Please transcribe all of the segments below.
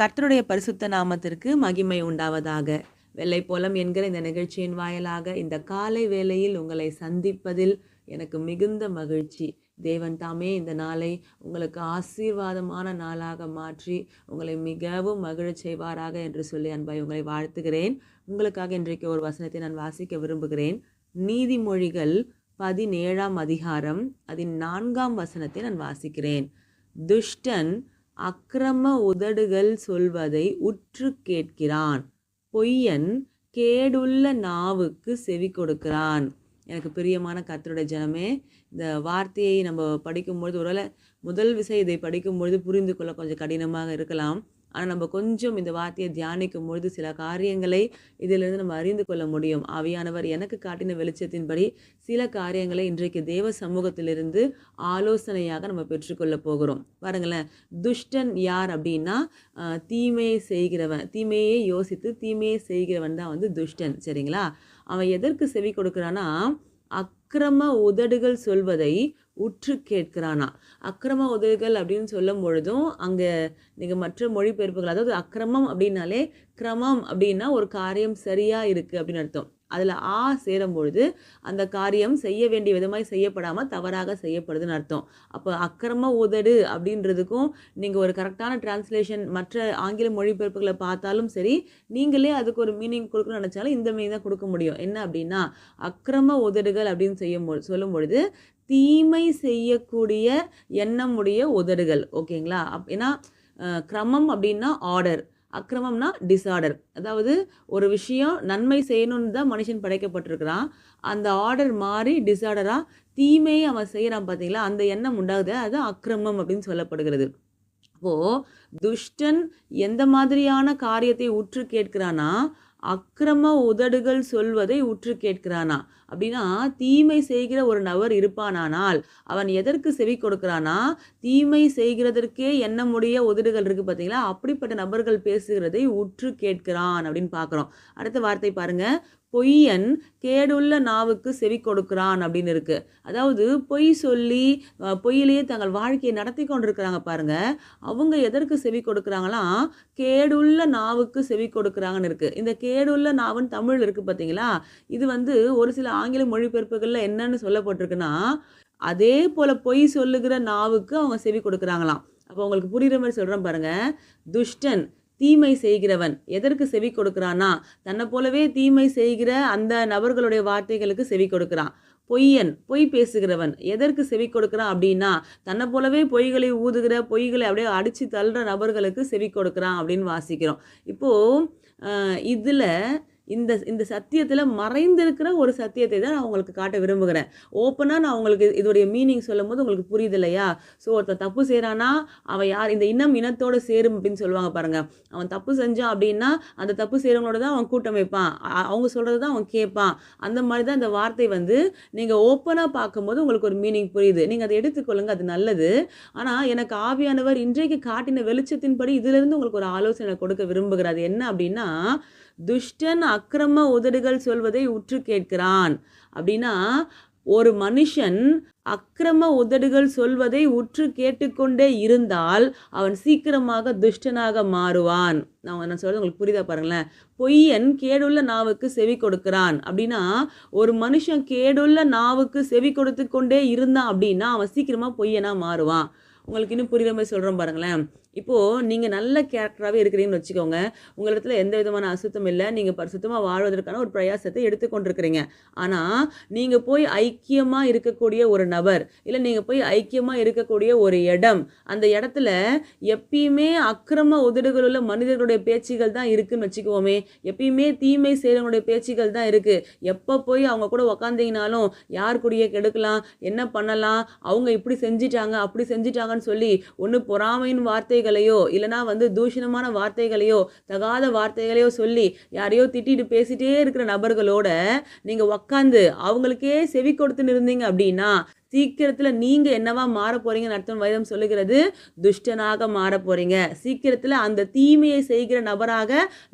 கர்த்தருடைய பரிசுத்த நாமத்திற்கு மகிமை உண்டாவதாக. வெள்ளை போலம் என்கிற இந்த நிகழ்ச்சியின் வாயிலாக இந்த காலை வேளையில் உங்களை சந்திப்பதில் எனக்கு மிகுந்த மகிழ்ச்சி. தேவன் தாமே இந்த நாளை உங்களுக்கு ஆசீர்வாதமான நாளாக மாற்றி உங்களை மிகவும் மகிழச் செய்வாராக என்று சொல்லி அன்பாய் உங்களை வாழ்த்துகிறேன். உங்களுக்காக இன்றைக்கு ஒரு வசனத்தை நான் வாசிக்க விரும்புகிறேன். நீதிமொழிகள் பதினேழாம் அதிகாரம் அதன் நான்காம் வசனத்தை நான் வாசிக்கிறேன். துஷ்டன் அக்கிரம உதடுகள் சொல்வதை உற்று கேட்கிறான். பொய்யன் கேடுள்ள நாவுக்கு செவி கொடுக்கிறான். எனக்கு பிரியமான கத்தருடைய ஜனமே இந்த வார்த்தையை நம்ம படிக்கும்பொழுது ஒருவேளை முதல் விசை இதை படிக்கும்பொழுது புரிந்து கொள்ள கொஞ்சம் கடினமாக இருக்கலாம். ஆனால் நம்ம கொஞ்சம் இந்த வார்த்தையை தியானிக்கும் பொழுது சில காரியங்களை இதிலிருந்து நம்ம அறிந்து கொள்ள முடியும். ஆவியானவர் எனக்கு காட்டின வெளிச்சத்தின்படி சில காரியங்களை இன்றைக்கு தேவ சமூகத்திலிருந்து ஆலோசனையாக நம்ம பெற்றுக்கொள்ள போகிறோம். பாருங்களேன் துஷ்டன் யார் அப்படின்னா தீமையை செய்கிறவன். தீமையை யோசித்து தீமையை செய்கிறவன் தான் வந்து துஷ்டன் சரிங்களா? அவன் எதற்கு செவி கொடுக்குறான்னா அக்கிரம உதடுகள் சொல்வதை உற்று கேட்கிறானா அக்கிரம உதடுகள் அப்படின்னு சொல்லும் பொழுதும் அங்கே நீங்கள் மற்ற மொழிபெயர்ப்புகள் அதாவது அக்கிரமம் அப்படின்னாலே கிரமம் அப்படின்னா ஒரு காரியம் சரியாக இருக்குது அப்படின்னு அர்த்தம். அதில் ஆ சேரும் பொழுது அந்த காரியம் செய்ய வேண்டிய விதமாய் செய்யப்படாமல் தவறாக செய்யப்படுதுன்னு அர்த்தம். அப்போ அக்கிரம உதடு அப்படின்றதுக்கும் நீங்கள் ஒரு கரெக்டான டிரான்ஸ்லேஷன் மற்ற ஆங்கில மொழிபெயர்ப்புகளை பார்த்தாலும் சரி நீங்களே அதுக்கு ஒரு மீனிங் கொடுக்கணும்னு நினச்சாலும் இந்த மீனிங் தான் கொடுக்க முடியும். என்ன அப்படின்னா அக்கிரம உதடுகள் அப்படின்னு செய்யும் சொல்லும் பொழுது தீமை செய்யக்கூடிய எண்ணமுடைய உதடுகள் ஓகேங்களா? அப் ஏன்னா கிரமம் அப்படின்னா ஆர்டர் அக்கிரமம்னா டிஸார்டர் அதாவது ஒரு விஷயம் நன்மை செய்யணும்னு தான் மனுஷன் படைக்கப்பட்டிருக்கிறான். அந்த ஆர்டர் மாறி டிஸார்டராக தீமையை அவன் செய்கிறான் பார்த்தீங்களா அந்த எண்ணம் உண்டாகுது. அது அக்கிரமம் அப்படின்னு சொல்லப்படுகிறது. அப்போது துஷ்டன் எந்த மாதிரியான காரியத்தை உற்று கேட்கிறானா? அக்கிரம உதடுகள் சொல்வதை உற்று கேட்கிறானா? அப்படின்னா தீமை செய்கிற ஒரு நபர் இருப்பானானால் அவன் எதற்கு செவி கொடுக்கிறானா தீமை செய்கிறதற்கே எண்ணமுடைய உதடுகள் இருக்குது பார்த்தீங்களா? அப்படிப்பட்ட நபர்கள் பேசுகிறதை உற்று கேட்கிறான் அப்படின்னு பார்க்குறோம். அடுத்த வார்த்தை பாருங்க. பொய்யன் கேடுள்ள நாவுக்கு செவி கொடுக்கிறான் அப்படின்னு இருக்கு. அதாவது பொய் சொல்லி பொய்யிலேயே தங்கள் வாழ்க்கையை நடத்தி கொண்டிருக்கிறாங்க பாருங்க. அவங்க எதற்கு செவி கொடுக்குறாங்களாம் கேடுள்ள நாவுக்கு செவி கொடுக்குறாங்கன்னு இருக்கு. இந்த கேடுள்ள நாவுன்னு தமிழ் இருக்கு பார்த்தீங்களா? இது வந்து ஒரு சில ஆங்கில மொழிபெயர்ப்புகளில் என்னன்னு சொல்லப்பட்டிருக்குன்னா அதே போல் பொய் சொல்லுகிற நாவுக்கு அவங்க செவி கொடுக்குறாங்களாம். அப்போ உங்களுக்கு புரிகிற மாதிரி சொல்கிறேன் பாருங்கள் துஷ்டன் தீமை செய்கிறவன் எதற்கு செவி கொடுக்குறானா தன்னை போலவே தீமை செய்கிற அந்த நபர்களுடைய வார்த்தைகளுக்கு செவி கொடுக்குறான். பொய்யன் பொய் பேசுகிறவன் எதற்கு செவி கொடுக்குறான் அப்படின்னா தன்னை போலவே பொய்களை ஊதுகிற பொய்களை அப்படியே அடித்து தள்ளுற நபர்களுக்கு செவி கொடுக்குறான் அப்படின்னு வாசிக்கிறோம். இப்போது இதில் இந்த இந்த சத்தியத்தில் மறைந்திருக்கிற ஒரு சத்தியத்தை தான் நான் உங்களுக்கு காட்ட விரும்புகிறேன். ஓப்பனாக நான் உங்களுக்கு இதோடைய மீனிங் சொல்லும் போது உங்களுக்கு புரியுது இல்லையா ஸோ ஒருத்தன் தப்பு செய்கிறானா அவன் யார் இந்த இனம் இனத்தோடு சேரும் அப்படின்னு சொல்லுவாங்க பாருங்கள் அவன் தப்பு செஞ்சான் அப்படின்னா அந்த தப்பு செய்கிறவங்களோட தான் அவன் கூட்டம் வைப்பான் அவங்க சொல்கிறது தான் அவன் கேட்பான். அந்த மாதிரி தான் இந்த வார்த்தை வந்து நீங்கள் ஓப்பனாக பார்க்கும்போது உங்களுக்கு ஒரு மீனிங் புரியுது. நீங்கள் அதை எடுத்துக்கொள்ளுங்க அது நல்லது. ஆனால் எனக்கு ஆவியானவர் இன்றைக்கு காட்டின வெளிச்சத்தின்படி இதிலிருந்து உங்களுக்கு ஒரு ஆலோசனை கொடுக்க விரும்புகிறார். அது என்ன அப்படின்னா துஷ்டன் அக்கிரம உதடுகள் சொல்வதை உற்று கேட்கிறான். அப்படின்னா ஒரு மனுஷன் அக்கிரம உதடுகள் சொல்வதை உற்று கேட்டுக்கொண்டே இருந்தால் அவன் சீக்கிரமாக துஷ்டனாக மாறுவான். நான் நான் சொல்றது உங்களுக்கு புரிதா பாருங்களேன். பொய்யன் கேடுள்ள நாவுக்கு செவி கொடுக்கிறான். அப்படின்னா ஒரு மனுஷன் கேடுள்ள நாவுக்கு செவி கொடுத்து கொண்டே இருந்தான் அப்படின்னா அவன் சீக்கிரமாக பொய்யனா மாறுவான். உங்களுக்கு இன்னும் புரியுற மாதிரி சொல்கிறோம் பாருங்களேன். இப்போது நீங்கள் நல்ல கேரக்டராகவே இருக்கிறீங்கன்னு வச்சுக்கோங்க. உங்களிடத்துல எந்த விதமான அசுத்தம் இல்லை. நீங்கள் பரிசுத்தமாக வாழ்வதற்கான ஒரு பிரயாசத்தை எடுத்துக்கொண்டிருக்கிறீங்க ஆனால் நீங்கள் போய் ஐக்கியமாக இருக்கக்கூடிய ஒரு நபர் இல்லை நீங்கள் போய் ஐக்கியமாக இருக்கக்கூடிய ஒரு இடம் அந்த இடத்துல எப்பயுமே அக்கிரம உதடுகள் உள்ள மனிதர்களுடைய பேச்சுகள் தான் இருக்குதுன்னு வச்சுக்குவோமே எப்பயுமே தீமை செய்கிறவங்களுடைய பேச்சுகள் தான் இருக்குது எப்போ போய் அவங்க கூட உக்காந்தீங்கனாலும் யார் கூடிய கெடுக்கலாம் என்ன பண்ணலாம் அவங்க இப்படி செஞ்சிட்டாங்க அப்படி செஞ்சிட்டாங்கன்னு சொல்லி ஒன்று பொறாமையின் வார்த்தை வார்த்தைகளையோ இல்லைனா வந்து தூஷணமான வார்த்தைகளையோ தகாத வார்த்தைகளையோ சொல்லி யாரையோ திட்டிட்டு பேசிட்டே இருக்கிற நபர்களோட நீங்கள் உக்காந்து அவங்களுக்கே செவி கொடுத்துன்னு இருந்தீங்க அப்படின்னா சீக்கிரத்தில் நீங்கள் என்னவா மாற போகிறீங்கன்னு அர்த்தம் வைரம் சொல்லுகிறது துஷ்டனாக மாற போறீங்க. சீக்கிரத்தில் அந்த தீமையை செய்கிற நபராக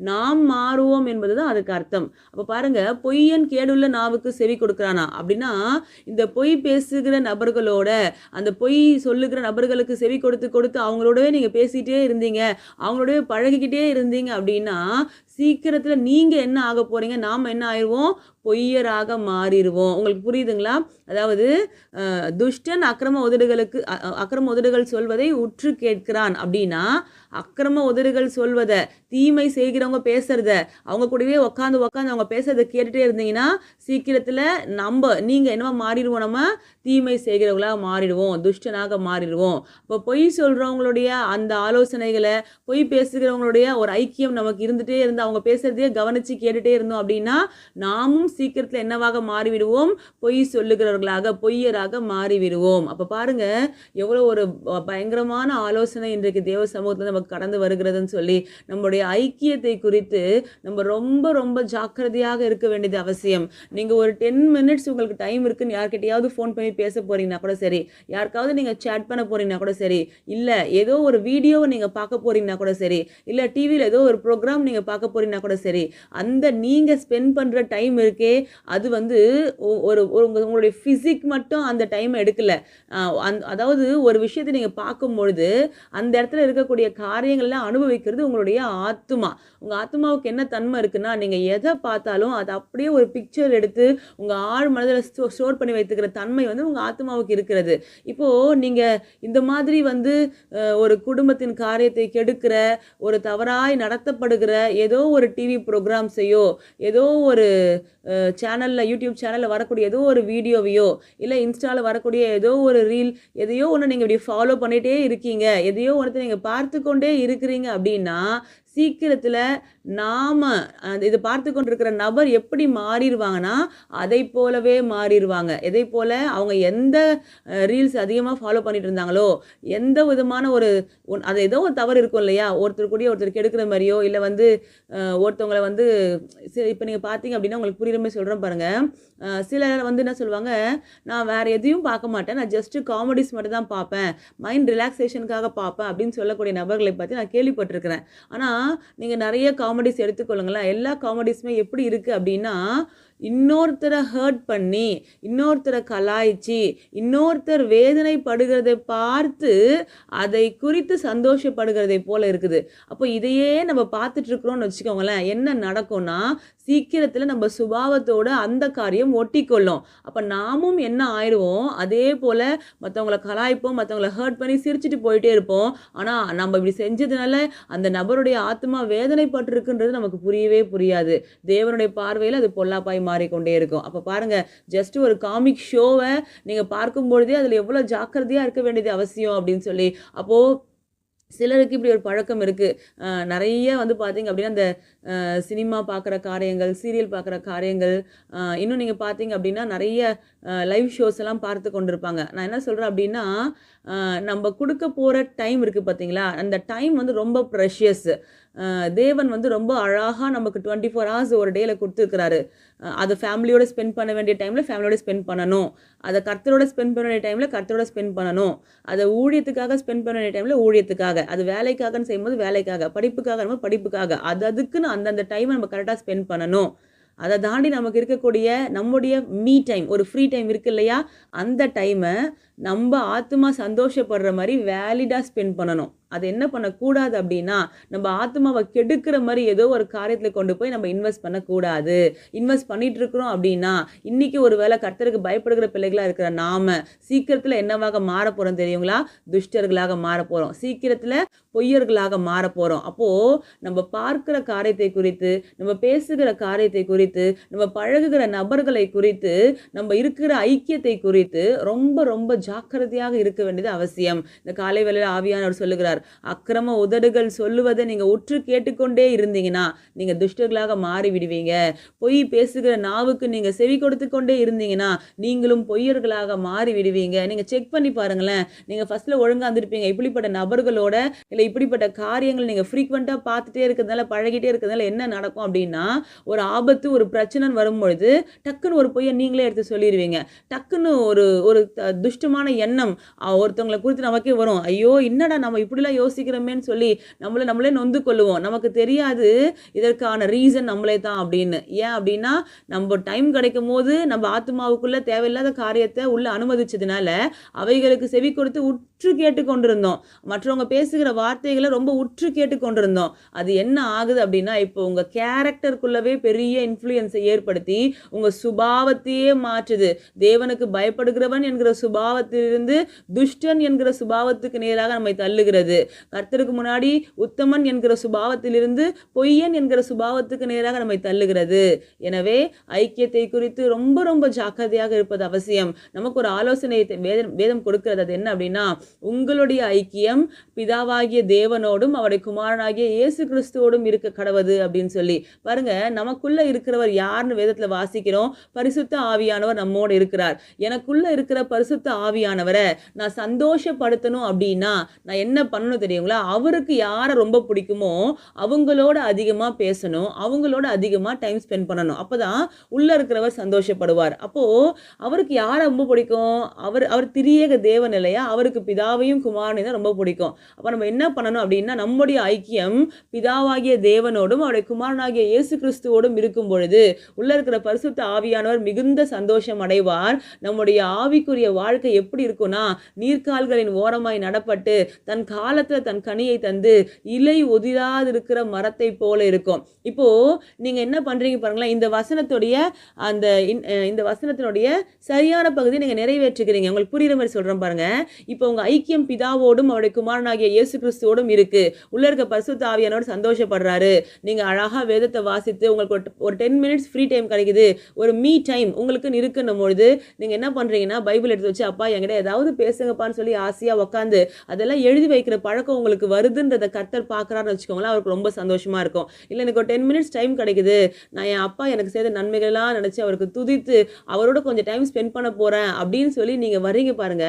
நாம் மாறுவோம் என்பது தான் அதுக்கு அர்த்தம். அப்போ பாருங்க பொய்யன் கேடுள்ள நாவுக்கு செவி கொடுக்குறானா? அப்படின்னா இந்த பொய் பேசுகிற நபர்களோட அந்த பொய் சொல்லுகிற நபர்களுக்கு செவி கொடுத்து கொடுத்து அவங்களோடவே நீங்கள் பேசிகிட்டே இருந்தீங்க அவங்களோடவே பழகிக்கிட்டே இருந்தீங்க அப்படின்னா சீக்கிரத்தில் நீங்கள் என்ன ஆக போகிறீங்க நாம் என்ன ஆயிடுவோம் பொய்யராக மாறிடுவோம். உங்களுக்கு புரியுதுங்களா? அதாவது துஷ்டன் அக்கிரம உதடுகளுக்கு அ- அக்கிரம உதடுகள் சொல்வதை உற்று கேட்கிறான் அப்படின்னா அக்கிரம உதடுகள் சொல்வதை தீமை செய்கிறவங்க பேசுகிறத அவங்க கூடவே உட்காந்து உட்காந்து அவங்க பேசுறத கேட்டுகிட்டே இருந்தீங்கன்னா சீக்கிரத்தில் நம்ம நீங்கள் என்னவா மாறிடுவோம் நம்ம? தீமை செய்கிறவங்களாக மாறிடுவோம் துஷ்டனாக மாறிடுவோம். இப்போ பொய் சொல்கிறவங்களுடைய அந்த ஆலோசனைகளை பொய் பேசுகிறவங்களுடைய ஒரு ஐக்கியம் நமக்கு இருந்துகிட்டே இருந்தால் அவங்க பேசுறதையே கவனித்து கேட்டுட்டே இருந்தோம் அப்படின்னா நாமும் சீக்கிரத்தில் என்னவாக மாறிவிடுவோம்? பொய் சொல்லுகிறவர்களாக பொய்யராக மாறிவிடுவோம். அப்போ பாருங்க எவ்வளோ ஒரு பயங்கரமான ஆலோசனை இன்றைக்கு தேவ சமூகத்தில் நமக்கு கடந்து வருகிறதுன்னு சொல்லி நம்முடைய ஐக்கியத்தை குறித்து நம்ம ரொம்ப ரொம்ப ஜாக்கிரதையாக இருக்க வேண்டியது அவசியம். நீங்கள் ஒரு டென் மினிட்ஸ் உங்களுக்கு டைம் இருக்குன்னு யார்கிட்டையாவது ஃபோன் பண்ணி பேச போறீங்கன்னா கூட சரி யாருக்காவது நீங்கள் சேட் பண்ண போறீங்கன்னா கூட சரி இல்லை ஏதோ ஒரு வீடியோவை நீங்கள் பார்க்க போறீங்கன்னா கூட சரி இல்லை டிவியில் ஏதோ ஒரு ப்ரோக்ராம் நீங்கள் பார்க்க போறீங்கன்னா கூட சரி. அந்த நீங்கள் ஸ்பெண்ட் பண்ணுற டைம் இருக்கே அது வந்து ஒரு உங்களுடைய ஃபிசிக் மட்டும் அந்த டைம் எடுக்கல. அந் அதாவது ஒரு விஷயத்தை நீங்கள் பார்க்கும் பொழுது அந்த இடத்துல இருக்கக்கூடிய காரியங்கள்லாம் அனுபவிக்கிறது உங்களுடைய ஆத்மா. உங்கள் ஆத்மாவுக்கு என்ன தன்மை இருக்குன்னா நீங்கள் எதை பார்த்தாலும் அதை அப்படியே ஒரு பிக்சர் எடுத்து உங்கள் ஆழ் மனதில் ஸ்டோ ஸ்டோர் பண்ணி வைத்துக்கிற தன்மை வந்து உங்கள் ஆத்மாவுக்கு இருக்கிறது. இப்போது நீங்கள் இந்த மாதிரி வந்து ஒரு குடும்பத்தின் காரியத்தை கெடுக்கிற ஒரு தவறாய் நடத்தப்படுகிற ஏதோ ஒரு டிவி ப்ரோக்ராம்ஸையோ ஏதோ ஒரு சேனலில் யூடியூப் சேனலில் வரக்கூடிய ஏதோ ஒரு வீடியோவையோ இல்லை இன்ஸ்டாவில் வரக்கூடிய ஏதோ ஒரு ரீல் எதையோ ஒன்று நீங்கள் இப்படி ஃபாலோ பண்ணிகிட்டே இருக்கீங்க எதையோ ஒன்று நீங்கள் பார்த்து கொண்டே இருக்கிறீங்க அப்படின்னா சீக்கிரத்தில் நாம் இதை பார்த்து கொண்டிருக்கிற நபர் எப்படி மாறிடுவாங்கன்னா அதை போலவே மாறிடுவாங்க. எதை போல் அவங்க எந்த ரீல்ஸ் அதிகமாக ஃபாலோ பண்ணிட்டு இருந்தாங்களோ எந்த விதமான ஒரு ஒன்- அது ஏதோ ஒரு தவறு இருக்கும் இல்லையா? ஒருத்தர் கூடயே ஒருத்தர் கெடுக்கிற மாதிரியோ இல்லை வந்து ஒருத்தவங்களை வந்து இப்போ நீங்கள் பார்த்தீங்க அப்படின்னா உங்களுக்கு புரியுற மாதிரி சொல்கிறேன் பாருங்கள் சிலர் வந்து என்ன சொல்லுவாங்க நான் வேறு எதையும் பார்க்க மாட்டேன். நான் ஜஸ்ட்டு காமெடிஸ் மட்டும் தான் பார்ப்பேன். மைண்ட் ரிலாக்ஸேஷனுக்காக பார்ப்பேன். அப்படின்னு சொல்லக்கூடிய நபர்களை பற்றி நான் கேள்விப்பட்டிருக்கிறேன். ஆனால் நீங்கள் நிறைய காமெடிஸ் எடுத்துக்கொள்ளுங்களேன். எல்லா காமெடிஸுமே எப்படி இருக்குது அப்படின்னா இன்னொருத்தரை ஹர்ட் பண்ணி இன்னொருத்தரை கலாய்ச்சி இன்னொருத்தர் வேதனைப்படுகிறதை பார்த்து அதை குறித்து சந்தோஷப்படுகிறதை போல இருக்குது. அப்போ இதையே நம்ம பார்த்துட்ருக்குறோன்னு வச்சுக்கோங்களேன் என்ன நடக்கும்னா சீக்கிரத்தில் நம்ம சுபாவத்தோட அந்த காரியம் ஒட்டிக்கொள்ளும். அப்போ நாமும் என்ன ஆயிடுவோம்? அதே போல் மற்றவங்கள கலாய்ப்போம் மற்றவங்கள ஹர்ட் பண்ணி சிரிச்சிட்டு போயிட்டே இருப்போம். ஆனால் நம்ம இப்படி செஞ்சதுனால அந்த நபருடைய ஆத்மா வேதனைப்பட்டிருக்குன்றது நமக்கு புரியவே புரியாது. தேவனுடைய பார்வையில் அது பொல்லாப்பாய் மாறிக்கொண்டே இருக்கும். அப்போ பாருங்க ஜஸ்ட் ஒரு காமிக் ஷோவை நீங்கள் பார்க்கும் பொழுதே அதில் எவ்வளோ ஜாக்கிரதையாக இருக்க வேண்டியது அவசியம் அப்படின்னு சொல்லி அப்போது சிலருக்கு இப்படி ஒரு பழக்கம் இருக்குது நிறைய வந்து பார்த்தீங்க அப்படின்னா அந்த சினிமா பார்க்குற காரியங்கள் சீரியல் பார்க்குற காரியங்கள் இன்னும் நீங்கள் பார்த்தீங்க அப்படின்னா நிறைய லைவ் ஷோஸ் எல்லாம் பார்த்து கொண்டிருப்பாங்க. நான் என்ன சொல்கிறேன் அப்படின்னா நம்ம கொடுக்க போகிற டைம் இருக்குது பார்த்தீங்களா அந்த டைம் வந்து ரொம்ப ப்ரெஷியஸ் தேவன் வந்து ரொம்ப அழகாக நமக்கு டுவெண்ட்டி ஃபோர் ஹவர்ஸ் ஒரு டேயில் கொடுத்துருக்கிறாரு. அதை ஃபேமிலியோட ஸ்பெண்ட் பண்ண வேண்டிய டைமில் ஃபேமிலியோட ஸ்பெண்ட் பண்ணணும். அதை கர்த்தரோட ஸ்பெண்ட் பண்ண வேண்டிய டைமில் கர்த்தரோட ஸ்பெண்ட் பண்ணணும். அதை ஊழியத்துக்காக ஸ்பெண்ட் பண்ண வேண்டிய டைமில் ஊழியத்துக்காக. அது வேலைக்காகன்னு செய்யும்போது வேலைக்காக படிப்புக்காக நம்ம படிப்புக்காக. அது அதுக்குன்னு அந்தந்த டைமை நம்ம கரெக்டாக ஸ்பெண்ட் பண்ணணும். அதை தாண்டி நமக்கு இருக்கக்கூடிய நம்முடைய மீ டைம் ஒரு ஃப்ரீ டைம் இருக்கு இல்லையா? அந்த டைமை நம்ம ஆத்மா சந்தோஷப்படுற மாதிரி வேலிடாக ஸ்பெண்ட் பண்ணணும். அது என்ன பண்ணக்கூடாது அப்படின்னா நம்ம ஆத்மாவை கெடுக்கிற மாதிரி ஏதோ ஒரு காரியத்தில் கொண்டு போய் நம்ம இன்வெஸ்ட் பண்ணக்கூடாது. இன்வெஸ்ட் பண்ணிட்டு இருக்கிறோம் அப்படின்னா இன்னைக்கு ஒரு வேளை கர்த்தருக்கு பயப்படுகிற பிள்ளைகளாக இருக்கிற நாம சீக்கிரத்தில் என்னவாக மாற போகிறோம் தெரியுங்களா? துஷ்டர்களாக மாற போகிறோம் சீக்கிரத்தில் பொய்யர்களாக மாற போகிறோம் அப்போது நம்ம பார்க்கிற காரியத்தை குறித்து நம்ம பேசுகிற காரியத்தை குறித்து நம்ம பழகுகிற நபர்களை குறித்து நம்ம இருக்கிற ஐக்கியத்தை குறித்து ரொம்ப ரொம்ப ஜாக்கிரதையாக இருக்க வேண்டியது அவசியம். இந்த காலை வேளையில் ஆவியானவர் சொல்லுகிறார் அக்கிரம உதடுகள் சொல்லுவதை நீங்கள் உற்று கேட்டுக்கொண்டே இருந்தீங்கன்னா நீங்கள் துஷ்டர்களாக மாறி விடுவீங்க பொய் பேசுகிற நாவுக்கு நீங்கள் செவி கொடுத்து கொண்டே இருந்தீங்கன்னா நீங்களும் பொய்யர்களாக மாறி விடுவீங்க நீங்கள் செக் பண்ணி பாருங்களேன். நீங்கள் ஃபர்ஸ்ட்ல ஒழுங்கா இருந்திருப்பீங்க. இப்படிப்பட்ட நபர்களோட இல்லை இப்படிப்பட்ட காரியங்கள் நீங்கள் ஃப்ரீக்வெண்ட்டாக பார்த்துட்டே இருக்கிறதுனால பழகிட்டே இருக்கிறதுனால என்ன நடக்கும் அப்படின்னா ஒரு ஆபத்து ஒரு பிரச்சனைன்னு வரும்பொழுது டக்குன்னு ஒரு பொய்யை நீங்களே எடுத்து சொல்லிடுவீங்க டக்குன்னு ஒரு ஒரு த- துஷ்டமான எண்ணம் ஒருத்தவங்களை குறித்து நமக்கே வரும். ஐயோ என்னடா நம்ம இப்படிலாம் யோசிக்கிறோமேன்னு சொல்லி நம்மளை நம்மளே நொந்து கொள்ளுவோம். நமக்கு தெரியாது இதற்கான ரீசன் நம்மளே தான் அப்படின்னு. ஏன் அப்படின்னா நம்ம டைம் கிடைக்கும் போது நம்ம ஆத்மாவுக்குள்ள தேவையில்லாத காரியத்தை உள்ள அனுமதிச்சதுனால அவைகளுக்கு செவி கொடுத்து உற்று கேட்டு கொண்டிருந்தோம் மற்றவங்க பேசுகிற வார்த்தை வார்த்தைகளை ரொம்ப உற்று கேட்டு கொண்டிருந்தோம். அது என்ன ஆகுது அப்படின்னா இப்போ உங்கள் கேரக்டருக்குள்ளவே பெரிய இன்ஃப்ளூயன்ஸை ஏற்படுத்தி உங்கள் சுபாவத்தையே மாற்றுது. தேவனுக்கு பயப்படுகிறவன் என்கிற சுபாவத்திலிருந்து துஷ்டன் என்கிற சுபாவத்துக்கு நேராக நம்மை தள்ளுகிறது. கர்த்தருக்கு முன்னாடி உத்தமன் என்கிற சுபாவத்திலிருந்து பொய்யன் என்கிற சுபாவத்துக்கு நேராக நம்மை தள்ளுகிறது. எனவே ஐக்கியத்தை குறித்து ரொம்ப ரொம்ப ஜாக்கிரதையாக இருப்பது அவசியம். நமக்கு ஒரு ஆலோசனை வேதம் வேதம் கொடுக்கிறது. அது என்ன அப்படின்னா உங்களுடைய ஐக்கியம் பிதாவாகிய தேவனோடும் அவருடைய குமாரனாகிய இயேசு கிறிஸ்துவோடும் இருக்க கடவுது அப்படின்னு சொல்லி. பாருங்க நமக்குள்ள இருக்கிறவர் யாருன்னு வேதத்தில் வாசிக்கிறோம். பரிசுத்த ஆவியானவர் நம்மோடு இருக்கிறார். எனக்குள்ள இருக்கிற பரிசுத்த ஆவியானவரை நான் சந்தோஷப்படுத்தணும் அப்படின்னா நான் என்ன பண்ணணும் தெரியுங்களா? அவருக்கு யாரை ரொம்ப பிடிக்குமோ அவங்களோட அதிகமாக பேசணும் அவங்களோட அதிகமாக டைம் ஸ்பெண்ட் பண்ணணும். அப்பதான் உள்ள இருக்கிறவர் சந்தோஷப்படுவார். அப்போ அவருக்கு யாரை ரொம்ப பிடிக்கும்? அவர் அவர் திரியேக தேவன் இல்லையா? அவருக்கு பிதாவையும் குமாரனையும் தான் ரொம்ப பிடிக்கும். அப்போ நம்ம என்ன பண்ணணும் அப்படின்னா நம்முடைய ஐக்கியம் பிதாவாகிய தேவனோடும் அவருடைய குமாரனாகிய இயேசு கிறிஸ்துவோடும் இருக்கும் பொழுது உள்ள இருக்கிற பரிசுத்த ஆவியானவர் மிகுந்த சந்தோஷம் அடைவார். நம்முடைய ஆவிக்குரிய வாழ்க்கை எப்படி இருக்கும்னா நீர்க்கால்களின் ஓரமாய் நடப்பட்டு தன் காலத்துல தன் கனியை தந்து இலை ஒதிராதிருக்கிற மரத்தை போல இருக்கும். இப்போ நீங்க என்ன பண்றீங்க பாருங்களேன் இந்த வசனத்துடைய அந்த இந்த வசனத்தினுடைய சரியான பகுதியை நீங்க நிறைவேற்றுக்கிறீங்க. உங்களுக்கு புரியுற மாதிரி சொல்றேன் பாருங்க. இப்போ உங்க ஐக்கியம் பிதாவோடும் அவருடைய குமாரனாகிய இயேசு கிறிஸ்துவோடும் இருக்கு. உள்ள இருக்க பசு ஆவியானோட சந்தோஷப்படுறாரு. நீங்க அழகா வேதத்தை வாசித்து உங்களுக்கு ஒரு டென் மினிட்ஸ் ஃப்ரீ டைம் கிடைக்குது. ஒரு மீ டைம் உங்களுக்கு இருக்குன்னும் பொழுது நீங்க என்ன பண்றீங்கன்னா பைபிள் எடுத்து வச்சு அப்பா என்கிட்ட ஏதாவது பேசுங்கப்பான்னு சொல்லி ஆசையா உட்காந்து அதெல்லாம் எழுதி வைக்கிற பழக்கம் உங்களுக்கு வருதுன்றதை கர்த்தர் பார்க்கறாருன்னு வச்சுக்கோங்களேன் அவருக்கு ரொம்ப சந்தோஷமா இருக்கும். இல்லை எனக்கு ஒரு டென் மினிட்ஸ் டைம் கிடைக்குது. நான் என் அப்பா எனக்கு செய்த நன்மைகள்லாம் நினைச்சு அவருக்கு துதித்து அவரோட கொஞ்சம் டைம் ஸ்பெண்ட் பண்ண போறேன் அப்படின்னு சொல்லி நீங்க வர்றீங்க பாருங்க.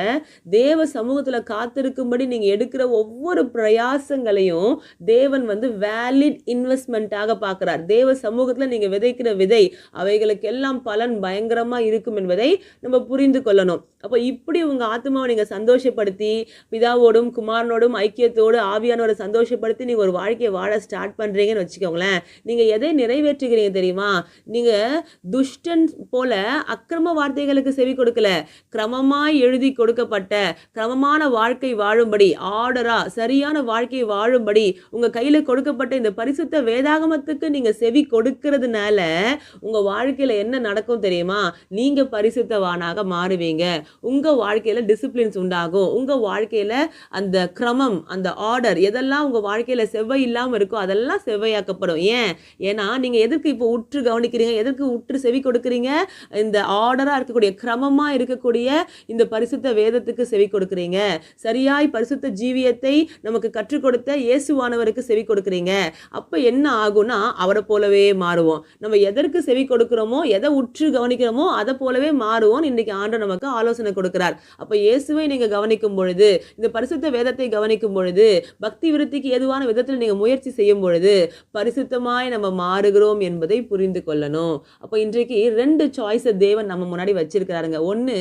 தேவ சமூகத்துல காத்திருக்கும்படி நீங்க எடுக்கிற ஒவ்வொரு பிரயாசங்களையும் தேவன் வந்து வேலிட் இன்வெஸ்ட்மெண்ட்டாக பார்க்குறார். தேவ சமூகத்தில் நீங்கள் விதைக்கிற விதை அவைகளுக்கெல்லாம் பலன் பயங்கரமாக இருக்கும் என்பதை நம்ம புரிந்து கொள்ளணும். அப்போ இப்படி உங்கள் ஆத்மாவை நீங்கள் சந்தோஷப்படுத்தி பிதாவோடும் குமாரனோடும் ஐக்கியத்தோடு ஆவியானோட சந்தோஷப்படுத்தி நீங்கள் ஒரு வாழ்க்கையை வாழ ஸ்டார்ட் பண்ணுறீங்கன்னு வச்சுக்கோங்களேன். நீங்கள் எதை நிறைவேற்றுகிறீங்க தெரியுமா? நீங்கள் துஷ்டன் போல அக்கிரம வார்த்தைகளுக்கு செவி கொடுக்கல. கிரமமாய் எழுதி கொடுக்கப்பட்ட கிரமமான வாழ்க்கை வாழும்படி ஆர்டரா சரியான வாழ்க்கை வாழும்படி உங்கள் கையில் கொடுக்கப்பட்ட இந்த பரிசுத்த வேதாகமத்துக்கு நீங்கள் செவி கொடுக்கறதுனால உங்கள் வாழ்க்கையில் என்ன நடக்கும் தெரியுமா? நீங்கள் பரிசுத்தவானாக மாறுவீங்க. உங்கள் வாழ்க்கையில் டிசிப்ளின்ஸ் உண்டாகும். உங்கள் வாழ்க்கையில் அந்த கிரமம் அந்த ஆர்டர் எதெல்லாம் உங்கள் வாழ்க்கையில் செவ்வாய் இல்லாமல் இருக்கோ அதெல்லாம் செவ்வையாக்கப்படும். ஏன்? ஏன்னா நீங்க எதற்கு இப்போ உற்று கவனிக்கிறீங்க? எதற்கு உற்று செவி கொடுக்குறீங்க? இந்த ஆர்டராக இருக்கக்கூடிய கிரமமாக இருக்கக்கூடிய இந்த பரிசுத்த வேதத்துக்கு செவி கொடுக்குறீங்க. சரியாய் பரிசுத்த ஜீவியத்தை நம்ம நமக்கு கற்றுக் கொடுத்த இயேசுவானவருக்கு செவி கொடுக்குறீங்க. அப்போ என்ன ஆகும்னா அவரை போலவே மாறுவோம். நம்ம எதற்கு செவி கொடுக்குறோமோ எதை உற்று கவனிக்கிறோமோ அதை போலவே மாறுவோம். இன்னைக்கு ஆண்டு நமக்கு ஆலோசனை கொடுக்கிறார். அப்போ இயேசுவை நீங்கள் கவனிக்கும் பொழுது இந்த பரிசுத்த வேதத்தை கவனிக்கும் பொழுது பக்தி விருத்திக்கு ஏதுவான விதத்தில் நீங்கள் முயற்சி செய்யும் பொழுது பரிசுத்தமாய் நம்ம மாறுகிறோம் என்பதை புரிந்து கொள்ளணும். அப்போ இன்றைக்கு ரெண்டு சாய்ஸை தேவன் நம்ம முன்னாடி வச்சிருக்கிறாருங்க. ஒன்று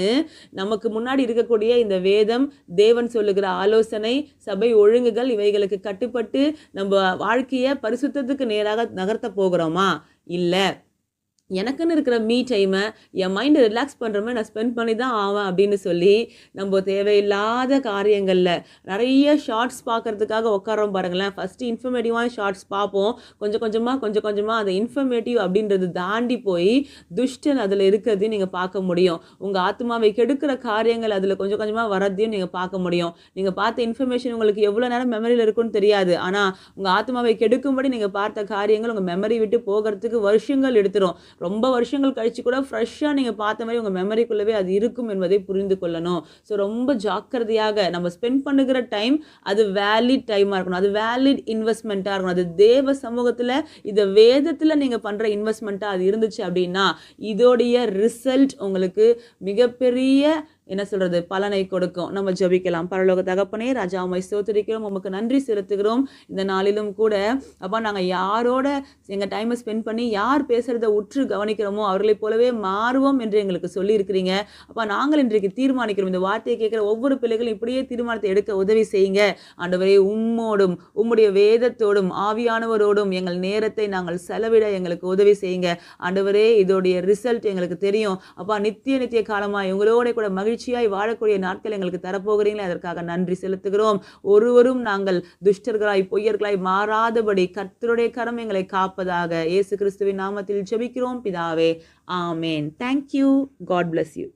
நமக்கு முன்னாடி இருக்கக்கூடிய இந்த வேதம் தேவன் சொல்லுகிற ஆலோசனை சபை ஒழுங்கு ஒழுங்குகள் இவைகளுக்கு கட்டுப்பட்டு நம்ம வாழ்க்கையை பரிசுத்தத்துக்கு நேராக நகர்த்த போகிறோமா? இல்லை. எனக்குன்னு இருக்கிற மீ டைமை என் மைண்டை ரிலாக்ஸ் பண்ணுற மாதிரி நான் ஸ்பெண்ட் பண்ணி தான் ஆவேன் அப்படின்னு சொல்லி நம்ம தேவையில்லாத காரியங்களில் நிறைய ஷார்ட்ஸ் பார்க்கறதுக்காக உட்காரோம் பாருங்களேன். ஃபஸ்ட்டு இன்ஃபர்மேட்டிவான ஷார்ட்ஸ் பார்ப்போம். கொஞ்சம் கொஞ்சமாக கொஞ்சம் கொஞ்சமாக அந்த இன்ஃபர்மேட்டிவ் அப்படின்றது தாண்டி போய் துஷ்டன் அதில் இருக்கிறதையும் நீங்கள் பார்க்க முடியும். உங்கள் ஆத்மாவை கெடுக்கிற காரியங்கள் அதில் கொஞ்சம் கொஞ்சமாக வரதையும் நீங்கள் பார்க்க முடியும். நீங்கள் பார்த்த இன்ஃபர்மேஷன் உங்களுக்கு எவ்வளோ நேரம் மெமரியில் இருக்குன்னு தெரியாது. ஆனால் உங்கள் ஆத்மாவை கெடுக்கும்படி நீங்கள் பார்த்த காரியங்கள் உங்கள் மெமரி விட்டு போகிறதுக்கு வருஷங்கள் எடுத்துரும். ரொம்ப வருஷங்கள் கழித்து கூட ஃப்ரெஷ்ஷாக நீங்கள் பார்த்த மாதிரி உங்கள் மெமரிக்குள்ளவே அது இருக்கும் என்பதை புரிந்து கொள்ளணும். ஸோ ரொம்ப ஜாக்கிரதையாக நம்ம ஸ்பெண்ட் பண்ணுகிற டைம் அது வேலிட் டைமாக இருக்கணும். அது வேலிட் இன்வெஸ்ட்மெண்ட்டாக இருக்கணும். அது தேவ சமூகத்தில் இதை வேதத்தில் நீங்கள் பண்ணுற இன்வெஸ்ட்மெண்ட்டாக அது இருந்துச்சு அப்படின்னா இதோடைய ரிசல்ட் உங்களுக்கு மிகப்பெரிய என்ன சொல்கிறது பலனை கொடுக்கும். நம்ம ஜபிக்கலாம். பரலோக தகப்பனே ராஜா உம்மை ஸ்தோத்திரிக்கிறோம். உமக்கு நன்றி செலுத்துகிறோம். இந்த நாளிலும் கூட அப்பா நாங்கள் யாரோட எங்கள் டைமை ஸ்பெண்ட் பண்ணி யார் பேசுகிறத உற்று கவனிக்கிறோமோ அவர்களைப் போலவே மாறுவோம் என்று எங்களுக்கு சொல்லியிருக்கிறீங்க. அப்போ நாங்கள் இன்றைக்கு தீர்மானிக்கிறோம். இந்த வார்த்தையை கேட்குற ஒவ்வொரு பிள்ளைகளும் இப்படியே தீர்மானத்தை எடுக்க உதவி செய்யுங்க. ஆண்டவரே உம்மோடும் உம்முடைய வேதத்தோடும் ஆவியானவரோடும் எங்கள் நேரத்தை நாங்கள் செலவிட எங்களுக்கு உதவி செய்யுங்க. ஆண்டவரே இதோடைய ரிசல்ட் எங்களுக்கு தெரியும். அப்பா நித்திய நித்திய காலமாக உங்களோட கூட மகிழ்ச்சி மகிழ்ச்சியாய் வாழக்கூடிய நாட்கள் எங்களுக்கு தரப்போகிறீங்களே அதற்காக நன்றி செலுத்துகிறோம். ஒருவரும் நாங்கள் துஷ்டர்களாய் பொய்யர்களாய் மாறாதபடி கர்த்தருடைய கரம் எங்களை காப்பதாக இயேசு கிறிஸ்துவின் நாமத்தில் ஜெபிக்கிறோம். பிதாவே ஆமேன். Thank you God bless you